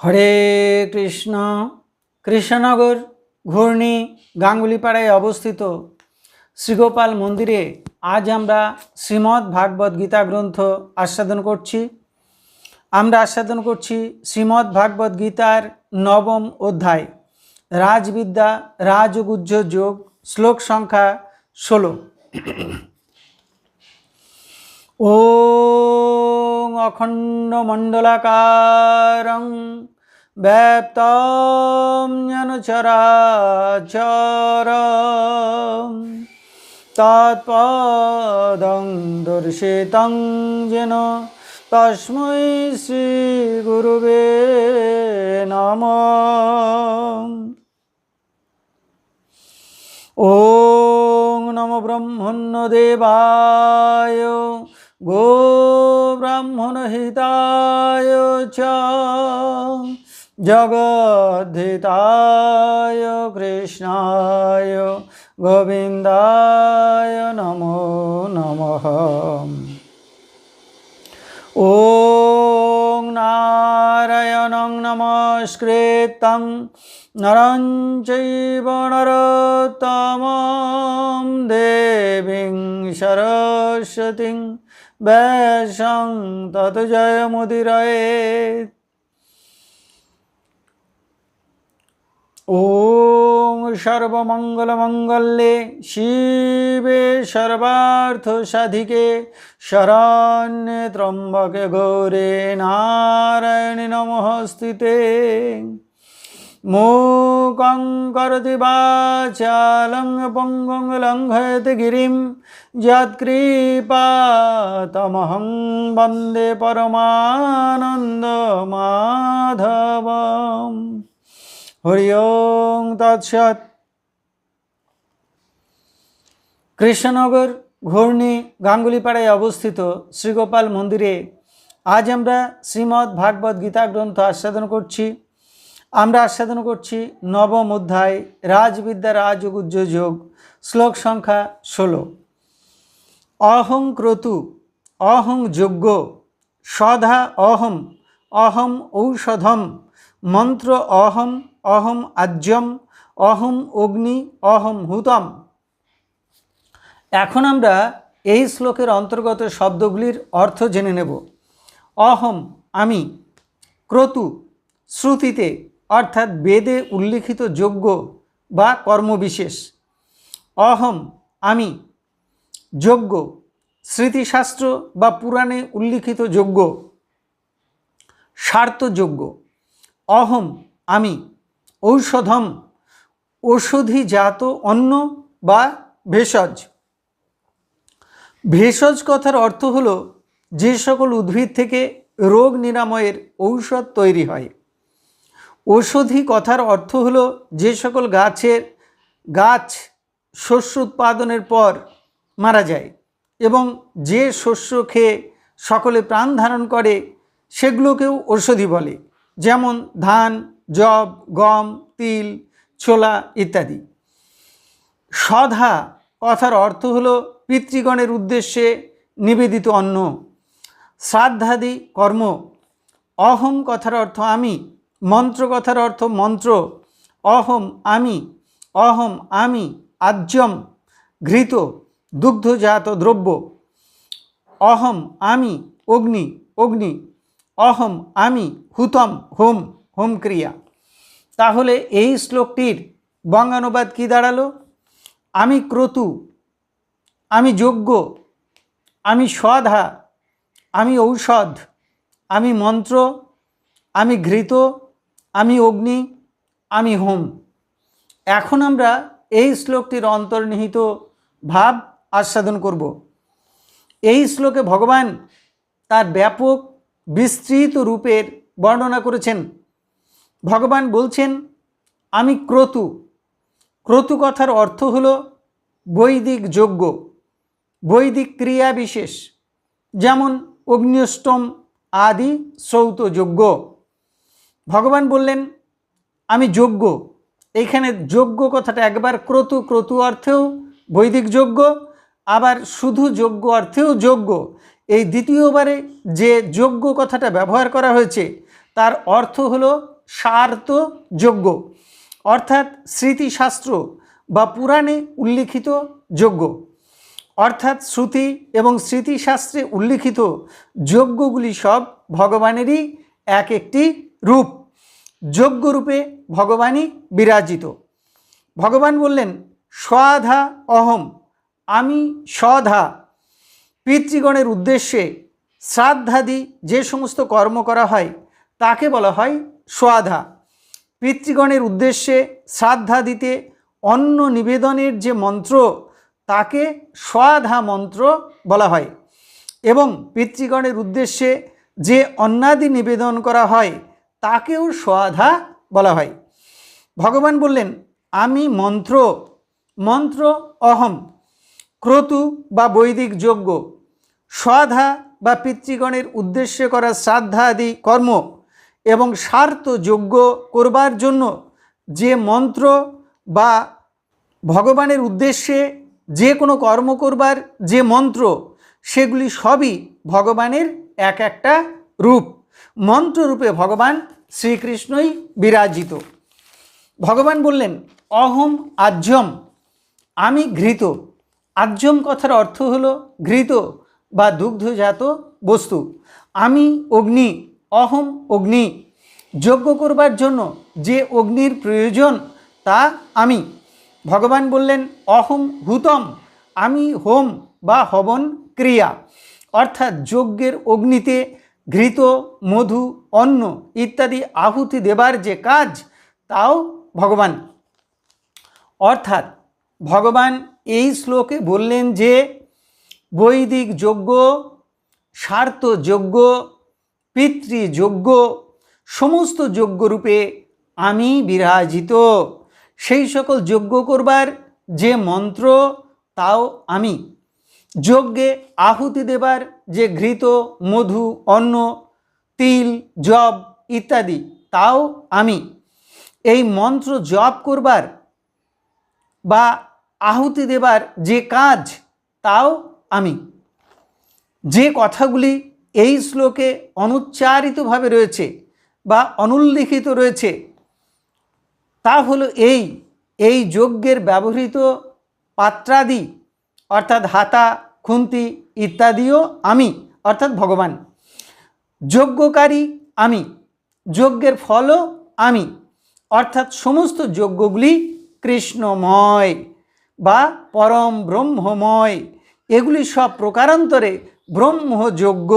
হরে কৃষ্ণ, কৃষ্ণনগর ঘূর্ণি গাঙ্গুলিপাড়ায় অবস্থিত শ্রীগোপাল মন্দিরে আজ আমরা শ্রীমদ্ ভাগবত গীতা গ্রন্থ আস্বাদন করছি। আমরা আস্বাদন করছি শ্রীমদ্ ভাগবত গীতার নবম অধ্যায়, রাজবিদ্যা, রাজগুজ্জ যোগ, শ্লোক সংখ্যা ষোলো। ॐ अखण्डमण्डलाकारं व्याप्तं येन चराचरं तत्पदं दर्शितं येन तस्मै श्रीगुरुवे नमः ॐ नमो ब्रह्मण्यदेवाय জগদ্ধিতায় কৃষ্ণায় গোবিন্দায় নমো নম। ও নারায়ণং নমস্কৃতং নরঞ্চৈব নরতমম দেবীং সরস্বতীং ব্যাসং তত জয়মুদিরয়েত ওম সর্বমঙ্গল মঙ্গলে শিবে সর্বার্থ সাধিকে শরণ্যে ত্রম্বকে গৌরে নারায়ণ নমস্তুতে। মূকং করতি বাচালং পঙ্গং লঙ্ঘয়ত গিরিম যৎকৃপা তমহং বন্দে পরমানন্দ মাধবম। হরি ওং তৎসৎ। কৃষ্ণনগর ঘূর্ণি গাঙ্গুলিপাড়ায় অবস্থিত শ্রীগোপাল মন্দিরে আজ আমরা শ্রীমদ্ ভাগবত গীতা গ্রন্থ আস্বাদন করছি। আমরা আস্বাদন করছি নবম অধ্যায়, রাজবিদ্যা রাজগুজ্জ যোগ, শ্লোক সংখ্যা ষোলো। অহং ক্রতু, অহং যজ্ঞ সধা অহম অহম ঔষধম মন্ত্র অহম অহম আজ্যম অহম অগ্নি, অহম হুতম। এখন আমরা এই শ্লোকের অন্তর্গত শব্দগুলির অর্থ জেনে নেব। অহম আমি, ক্রতু, শ্রুতিতে, অর্থাৎ বেদে উল্লিখিত যোগ্য বা কর্মবিশেষ। অহম আমি, যোগ্য, স্মৃতিশাস্ত্র বা পুরাণে উল্লিখিত যোগ্য, স্বার্থযোগ্য। অহম, আমি। ঔষধম, ঔষধিজাত অন্ন বা ভেষজ। ভেষজ কথার অর্থ হল যে সকল উদ্ভিদ থেকে রোগ নিরাময়ের ঔষধ তৈরি হয়। ঔষধি কথার অর্থ হল যে সকল গাছের, গাছ শস্য উৎপাদনের পর মারা যায় এবং যে শস্য খেয়ে সকলে প্রাণ ধারণ করে, সেগুলোকেও ঔষধি বলে। যেমন ধান জব গম, তিল, ছোলা ইত্যাদি। সধা কথার অর্থ হল পিতৃগণের উদ্দেশ্যে নিবেদিত অন্ন। শ্রাদ্ধাদি কর্ম। অহম কথার অর্থ আমি। মন্ত্র কথার অর্থ মন্ত্র। অহম আমি। অহম আমি। আজ্যম। ঘৃত। দুগ্ধজাত দ্রব্য। অহম আমি। অগ্নি। অগ্নি। অহম, আমি, হুতম, হোম হোম ক্রিয়া। তাহলে এই শ্লোকটির বঙ্গানুবাদ কি দাঁড়াল? আমি ক্রতু, আমি যোগ্য, আমি স্বধা আমি ঔষধ, আমি মন্ত্র, আমি ঘৃত, আমি অগ্নি, আমি হোম। এখন আমরা এই শ্লোকটির অন্তর্নিহিত ভাব আস্বাদন করব। এই শ্লোকে ভগবান তার ব্যাপক বিস্তৃত রূপের বর্ণনা করেছেন। ভগবান বলছেন, আমি ক্রতু। ক্রতু কথার অর্থ হল বৈদিক যজ্ঞ, বৈদিক ক্রিয়া বিশেষ, যেমন অগ্নিষ্টম আদি শ্রৌত যজ্ঞ। ভগবান বললেন, আমি যোগ্য এইখানে যোগ্য কথাটা একবার ক্রতু ক্রতু অর্থেও বৈদিক যজ্ঞ, আবার শুধু যোগ্য অর্থেও যোগ্য এই দ্বিতীয়বারে যে যোগ্য কথাটা ব্যবহার করা হয়েছে, তার অর্থ হল যোগ্য, অর্থাৎ স্মৃতিশাস্ত্র বা পুরাণে উল্লিখিত যোগ্য, অর্থাৎ শ্রুতি এবং স্মৃতিশাস্ত্রে উল্লিখিত যজ্ঞগুলি সব ভগবানেরই এক একটি রূপ। যজ্ঞরূপে ভগবানই বিরাজিত। ভগবান বললেন, স্বাধা অহম, আমি সধা পিতৃগণের উদ্দেশ্যে শ্রাদ্ধাদি যে সমস্ত কর্ম করা হয়, তাকে বলা হয় স্বাধা পিতৃগণের উদ্দেশ্যে শ্রাদ্ধা দিতে অন্ন নিবেদনের যে মন্ত্র, তাকে স্বাধা মন্ত্র বলা হয় এবং পিতৃগণের উদ্দেশ্যে যে অন্নাদি নিবেদন করা হয়, তাকেও স্বাধা বলা হয়। ভগবান বললেন, আমি মন্ত্র মন্ত্র অহম। ক্রতু বা বৈদিক যজ্ঞ। স্বাধা বা পিতৃগণের উদ্দেশ্যে করা শ্রাদ্ধা আদি কর্ম এবং স্বার্থ যজ্ঞ করবার জন্য যে মন্ত্র বা ভগবানের উদ্দেশ্যে যে কোনো কর্ম করবার যে মন্ত্র, সেগুলি সবই ভগবানের এক একটা রূপ। মন্ত্ররূপে ভগবান শ্রীকৃষ্ণই বিরাজিত। ভগবান বললেন, অহম আজ্যম আমি ঘৃত। আজ্যম কথার অর্থ হলো ঘৃত বা দুগ্ধজাত বস্তু। আমি অগ্নি, অহম অগ্নি, যজ্ঞ করবার জন্য যে অগ্নির প্রয়োজন তা আমি। ভগবান বললেন, অহম হুতম আমি হোম বা হবন ক্রিয়া। অর্থাৎ যজ্ঞের অগ্নিতে ঘৃত, মধু, অন্ন ইত্যাদি আহুতি দেবার যে কাজ, তাও ভগবান। অর্থাৎ ভগবান এই শ্লোকে বললেন যে, বৈদিক যজ্ঞ স্বার্থ যজ্ঞ পিতৃযজ্ঞ সমস্ত যজ্ঞরূপে আমি বিরাজিত। সেই সকল যজ্ঞ করবার যে মন্ত্র, তাও আমি। যজ্ঞে আহুতি দেবার যে ঘৃত, মধু, অন্ন, তিল, জব ইত্যাদি, তাও আমি। এই মন্ত্র জপ করবার বা আহুতি দেবার যে কাজ, তাও আমি। যে কথাগুলি এই শ্লোকে অনুচ্চারিতভাবে রয়েছে বা অনুল্লিখিত রয়েছে, তা হলো এই এই যজ্ঞের ব্যবহৃত পাত্রাদি, অর্থাৎ হাতা, খুন্তি ইত্যাদিও আমি, অর্থাৎ ভগবান। যজ্ঞকারী আমি, যজ্ঞের ফলও আমি, অর্থাৎ সমস্ত যজ্ঞগুলি কৃষ্ণময়। বা পরম ব্রহ্মময়। এগুলি সব প্রকারান্তরে ব্রহ্মযজ্ঞ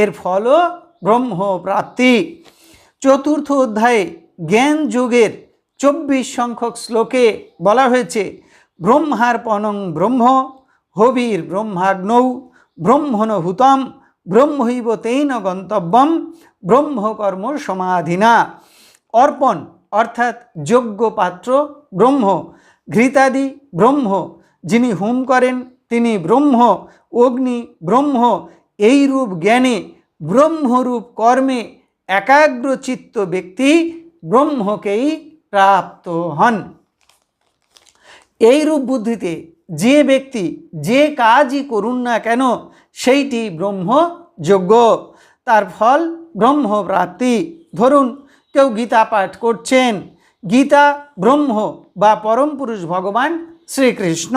এর ফলও ব্রহ্মপ্রাপ্তি। চতুর্থ অধ্যায়ে জ্ঞান যোগের চব্বিশ সংখ্যক শ্লোকে বলা হয়েছে, ব্রহ্মার্পণং ব্রহ্ম, হবির ব্রহ্মাগ্নৌ, ব্রহ্মণ হুতম, ব্রহ্মৈব তেন গন্তব্যম ব্রহ্মকর্ম সমাধিনা। অর্পণ অর্থাৎ যোগ্য পাত্র ব্রহ্ম। ঘৃতাদি ব্রহ্ম, যিনি হুম করেন, তিনি ব্রহ্ম, অগ্নি ব্রহ্ম, এই রূপ জ্ঞানে, ব্রহ্মরূপ কর্মে একাগ্রচিত্ত ব্যক্তি ব্রহ্মকেই প্রাপ্ত হন। এই রূপ বুদ্ধিতে যে ব্যক্তি যে কাজই করুন না কেন, সেইটি ব্রহ্মযোগ্য তার ফল ব্রহ্মপ্রাপ্তি ধরুন, কেউ গীতা পাঠ করছেন, গীতা ব্রহ্ম বা পরম পুরুষ ভগবান শ্রীকৃষ্ণ।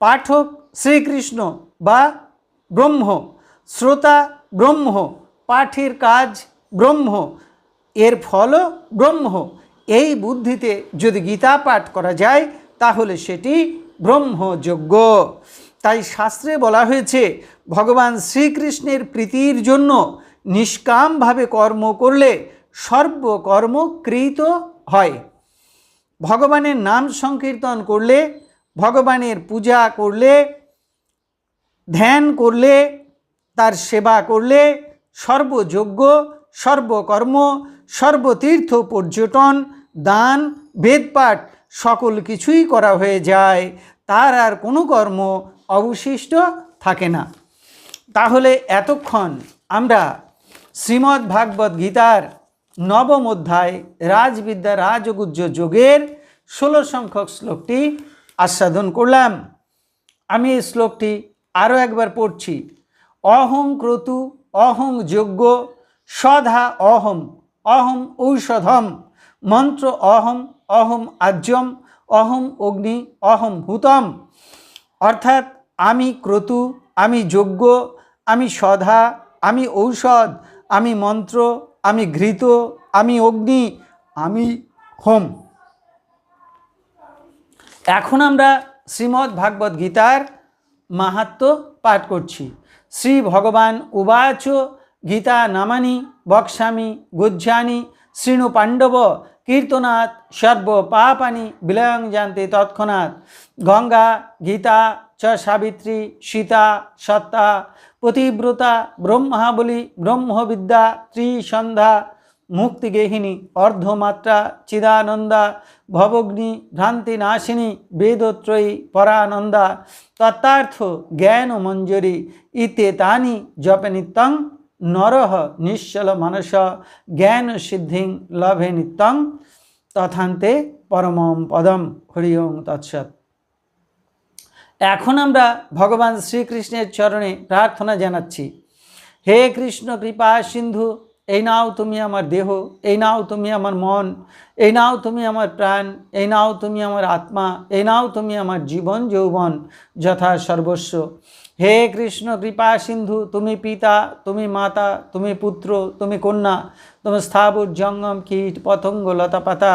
পাঠক শ্রীকৃষ্ণ বা ব্রহ্ম, শ্রোতা ব্রহ্ম, পাঠের কাজ ব্রহ্ম, এর ফলও ব্রহ্ম। এই বুদ্ধিতে যদি গীতা পাঠ করা যায়, তাহলে সেটি ব্রহ্মযোগ্য। তাই শাস্ত্রে বলা হয়েছে, ভগবান শ্রীকৃষ্ণের প্রীতির জন্য নিষ্কামভাবে কর্ম করলে সর্বকর্ম কৃত হয়। ভগবানের নাম সংকীর্তন করলে, ভগবানের পূজা করলে, ধ্যান করলে, তার সেবা করলে সর্বযোগ্য, সর্বকর্ম, সর্বতীর্থ পর্যটন, দান, বেদপাঠ সকল কিছুই করা হয়ে যায়। তার আর কোনো কর্ম অবশিষ্ট থাকে না। তাহলে এতক্ষণ আমরা শ্রীমদ্ ভাগবত গীতার নবম অধ্যায়, রাজবিদ্যা রাজগুজ্জ যোগের ষোলো সংখ্যক শ্লোকটি আস্বাদন করলাম। আমি এই শ্লোকটি আরও একবার পড়ছি। অহং ক্রতু, অহং যজ্ঞ সধা অহম অহম ঔষধম, মন্ত্র অহম অহম আজ্যম অহম অগ্নি, অহম হুতম অর্থাৎ আমি ক্রতু, আমি যজ্ঞ, আমি সধা আমি ঔষধ, আমি মন্ত্র আমি ঘৃত, আমি অগ্নি, আমি হোম। এখন আমরা শ্রীমদ্ ভাগবত গীতার মাহাত্ম পাঠ করছি। শ্রী ভগবান উবাচ গীতা নামানি বক্সামি গুজ্জানি শৃণু পাণ্ডব, কীর্তনাথ, সর্ব পাপানি, বিলয়ং জানতে তৎক্ষণাৎ। গঙ্গা, গীতা চ সাবিত্রী, সীতা, সত্তা পতিব্রতা ব্রহ্মাবলী, ব্রহ্মবিদ্যা, ত্রিসন্ধ্যা মুক্তিগেহিনী অর্ধমাত্রা, চিদানন্দা, ভবগ্নি ভ্রান্তি নাশিনী বেদত্রয়ী, পরানন্দা, তত্ত্বার্থ জ্ঞান মঞ্জরি ইতে তানি জপে নিত্যং নরহ, নিশ্চল মানস জ্ঞান সিদ্ধিং লভে নিত্যং, তথান্তে পরমম পদম। হরি ওম তৎসৎ। এখন আমরা ভগবান শ্রীকৃষ্ণের চরণে প্রার্থনা জানাচ্ছি। হে কৃষ্ণ, কৃপা, সিন্ধু, এই নাও তুমি আমার দেহ, এই নাও তুমি আমার মন, এই নাও তুমি আমার প্রাণ, এই নাও তুমি আমার আত্মা, এই নাও তুমি আমার জীবন যৌবন, যথা সর্বস্ব। হে কৃষ্ণ, কৃপা, সিন্ধু, তুমি পিতা, তুমি মাতা, তুমি পুত্র, তুমি কন্যা তুমি স্থাবর জঙ্গম, কীট, পতঙ্গ, লতাপাতা